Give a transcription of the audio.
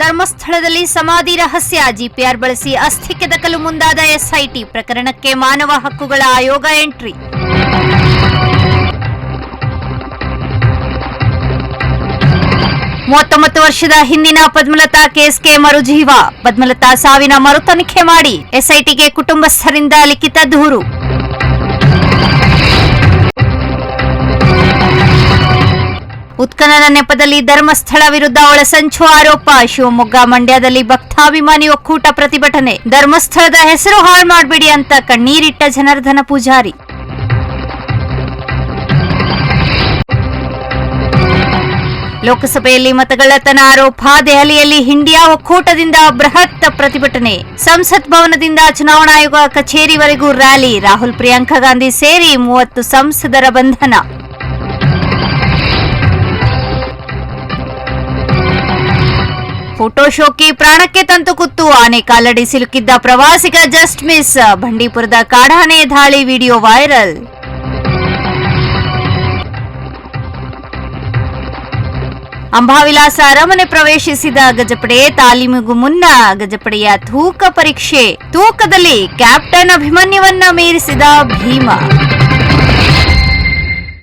ಧರ್ಮಸ್ಥಳದಲ್ಲಿ ಸಮಾಧಿ ರಹಸ್ಯ ಜಿಪಿಆರ್ ಬಳಸಿ ಅಸ್ಥಿ ಕೆದಕಲು ಮುಂದಾದ ಎಸ್ಐಟಿ ಪ್ರಕರಣಕ್ಕೆ ಮಾನವ ಹಕ್ಕುಗಳ ಆಯೋಗ ಎಂಟ್ರಿ. ಮೂವತ್ತೊಂಬತ್ತು ವರ್ಷದ ಹಿಂದಿನ ಪದ್ಮಲತಾ ಕೇಸ್ಗೆ ಮರುಜೀವ. ಪದ್ಮಲತಾ ಸಾವಿನ ಮರು ತನಿಖೆ ಮಾಡಿ. ಎಸ್ಐಟಿಗೆ ಕುಟುಂಬಸ್ಥರಿಂದ ಲಿಖಿತ ದೂರು. ಉತ್ಖನನ ನೆಪದಲ್ಲಿ ಧರ್ಮಸ್ಥಳ ವಿರುದ್ಧ ಒಳಸಂಚು ಆರೋಪ. ಶಿವಮೊಗ್ಗ ಮಂಡ್ಯದಲ್ಲಿ ಭಕ್ತಾಭಿಮಾನಿ ಒಕ್ಕೂಟ ಪ್ರತಿಭಟನೆ. ಧರ್ಮಸ್ಥಳದ ಹೆಸರು ಹಾಳು ಮಾಡಬೇಡಿ ಅಂತ ಕಣ್ಣೀರಿಟ್ಟ ಜನಾರ್ದನ ಪೂಜಾರಿ. ಲೋಕಸಭೆಯಲ್ಲಿ ಮತಗಳ್ಳತನ ಆರೋಪ. ದೆಹಲಿಯಲ್ಲಿ ಹಿಂಡಿಯಾ ಒಕ್ಕೂಟದಿಂದ ಬೃಹತ್ ಪ್ರತಿಭಟನೆ. ಸಂಸತ್ ಭವನದಿಂದ ಚುನಾವಣಾ ಆಯೋಗ ಕಚೇರಿವರೆಗೂ ರ್ಯಾಲಿ. ರಾಹುಲ್, ಪ್ರಿಯಾಂಕಾ ಗಾಂಧಿ ಸೇರಿ ಮೂವತ್ತು ಸಂಸದರ ಬಂಧನ. ಫೋಟೋ ಶೋಕಿ ಪ್ರಾಣಕ್ಕೆ ತಂತು ಕುತ್ತು ಆನೆ ಕಾಲಡಿ ಸಿಲುಕಿದ್ದ ಪ್ರವಾಸಿಗ ಜಸ್ಟ್ ಮಿಸ್. ಬಂಡೀಪುರದ ಕಾಡಾನೆ ದಾಳಿ ವಿಡಿಯೋ ವೈರಲ್. ಅಂಬಾವಿಲಾಸ ಅರಮನೆ ಪ್ರವೇಶಿಸಿದ ಗಜಪಡೆ ತಾಲೀಮಿಗೂ ಮುನ್ನ ಗಜಪಡೆಯ ತೂಕ ಪರೀಕ್ಷೆ. ತೂಕದಲ್ಲಿ ಕ್ಯಾಪ್ಟನ್ ಅಭಿಮನ್ಯುವನ್ನ ಮೀರಿಸಿದ ಭೀಮ.